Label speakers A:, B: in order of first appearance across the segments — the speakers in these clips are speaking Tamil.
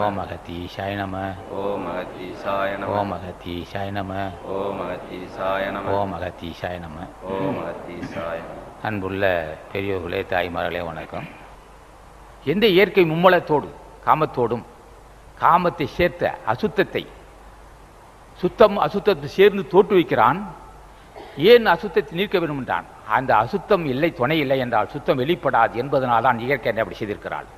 A: ஓம் அகத்தீஷாய நம
B: ஓம் அகத்தீசாய நம
A: ஓம் அகத்தீஷாய நம
B: ஓம் அகத்தீசாய நம
A: ஓம் அகத்தீஷாய நம
B: ஓம் அகத்தீசாய நம
A: அன்புள்ள பெரியோர்களே தாய்மார்களே வணக்கம். எந்த இயற்கை மும்மலத்தோடு காமத்தோடும் காமத்தை சேர்த்த அசுத்தத்தை சுத்தம் அசுத்தத்தை சேர்ந்து தோற்றுவிக்கிறான் ஏன் அசுத்தத்தை நீக்க வேண்டும் என்றான் அந்த அசுத்தம் இல்லை துணை இல்லை என்றால் சுத்தம் வெளிப்படாது என்பதனால் தான் இயற்கை என்னை அப்படி செய்திருக்கிறாள்.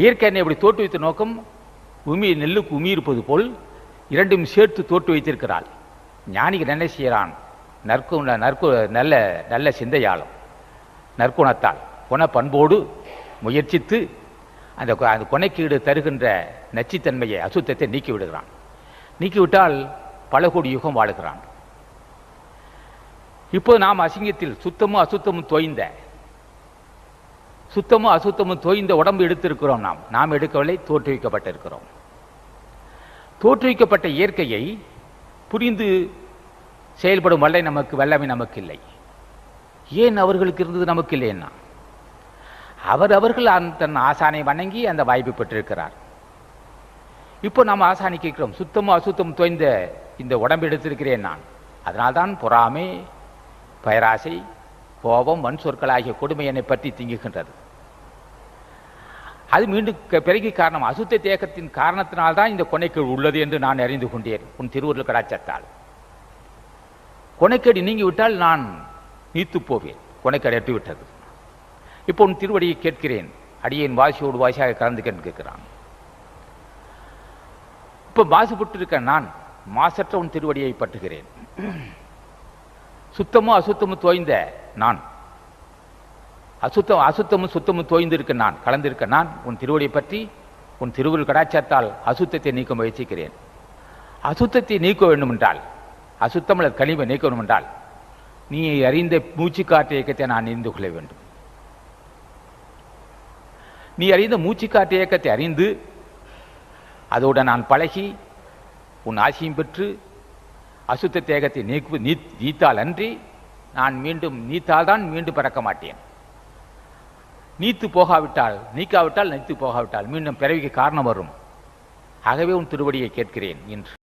A: இயற்கை என்னை அப்படி தோற்றுவித்த நோக்கம் உமி நெல்லுக்கு உமி இருப்பது போல் இரண்டும் சேர்த்து தோற்று வைத்திருக்கிறாள். ஞானிகள் என்ன செய்கிறான் நற்கு நற்கு நல்ல நல்ல சிந்தையாலும் நற்குணத்தால் குண பண்போடு முயற்சித்து அந்த அந்த கொனைக்கீடு தருகின்ற நச்சுத்தன்மையை அசுத்தத்தை நீக்கி விடுகிறான். நீக்கிவிட்டால் பல கோடி யுகம் வாழுகிறான். இப்போ நாம் அசிங்கத்தில் சுத்தமும் அசுத்தமும் தோய்ந்த சுத்தமும் அசுத்தமும் தோய்ந்த உடம்பு எடுத்திருக்கிறோம் நாம். நாம் எடுக்கவில்லை தோற்றுவிக்கப்பட்டிருக்கிறோம். தோற்றுவிக்கப்பட்ட இயற்கையை புரிந்து செயல்படும் வல்லை நமக்கு வல்லமை நமக்கு இல்லை ஏன் அவர்களுக்கு இருந்தது நமக்கு இல்லைன்னா அவர் அவர்கள் அந்த தன் ஆசானை வணங்கி அந்த வாய்ப்பு பெற்றிருக்கிறார். இப்போ நாம் ஆசானி கேட்கிறோம் சுத்தமும் அசுத்தமும் தோய்ந்த இந்த உடம்பு எடுத்திருக்கிறேன் நான். அதனால்தான் பொறாமை பயராசை கோபம் வன் சொற்கள் ஆகிய கொடுமை என்னை பற்றி திங்குகின்றது. அது மீண்டும் பிறகு காரணம் அசுத்த தேக்கத்தின் காரணத்தினால்தான் இந்த கொனைக்கேடு உள்ளது என்று நான் அறிந்து கொண்டேன். உன் திருவுருள் கடாச்சத்தால். கொனைக்கேடு நீங்கிவிட்டால் நான் நீத்து போவேன் கொனைக்கேடு எட்டு விட்டது இப்போ உன் திருவடியை கேட்கிறேன். அடியேன் வாசியோடு வாசியாக கலந்து கேட்கிறான். இப்போ மாசுபட்டு இருக்க நான் மாசற்ற உன் திருவடியை பற்றுகிறேன். சுத்தமும் அசுத்தமும் தோய்ந்த நான். அசுத்தம் அசுத்தமும் சுத்தமும் தோய்ந்திருக்க நான் கலந்திருக்க நான் உன் திருவடியை பற்றி உன் திருவுருள் கடாச்சாரத்தால் அசுத்தத்தை நீக்க முயற்சிக்கிறேன். அசுத்தத்தை நீக்க வேண்டுமென்றால் அசுத்தம் அல்லது கழிவை நீக்க வேண்டுமென்றால் நீ அறிந்த மூச்சு காற்று இயக்கத்தை நான் அறிந்து கொள்ள வேண்டும். நீ அறிந்த மூச்சு காற்று இயக்கத்தை அறிந்து அதோடு நான் பழகி உன் ஆசியம் பெற்று அசுத்த தேகத்தை நீக்கு நீ நீத்தால் அன்றி நான் மீண்டும் நீத்தால் தான் மீண்டும் பிறக்க மாட்டேன். நீத்து போகாவிட்டால் நீக்காவிட்டால் நீத்து போகாவிட்டால் மீண்டும் பிறவிக்கு காரணம் வரும். ஆகவே உன் திருவடியை கேட்கிறேன் என்று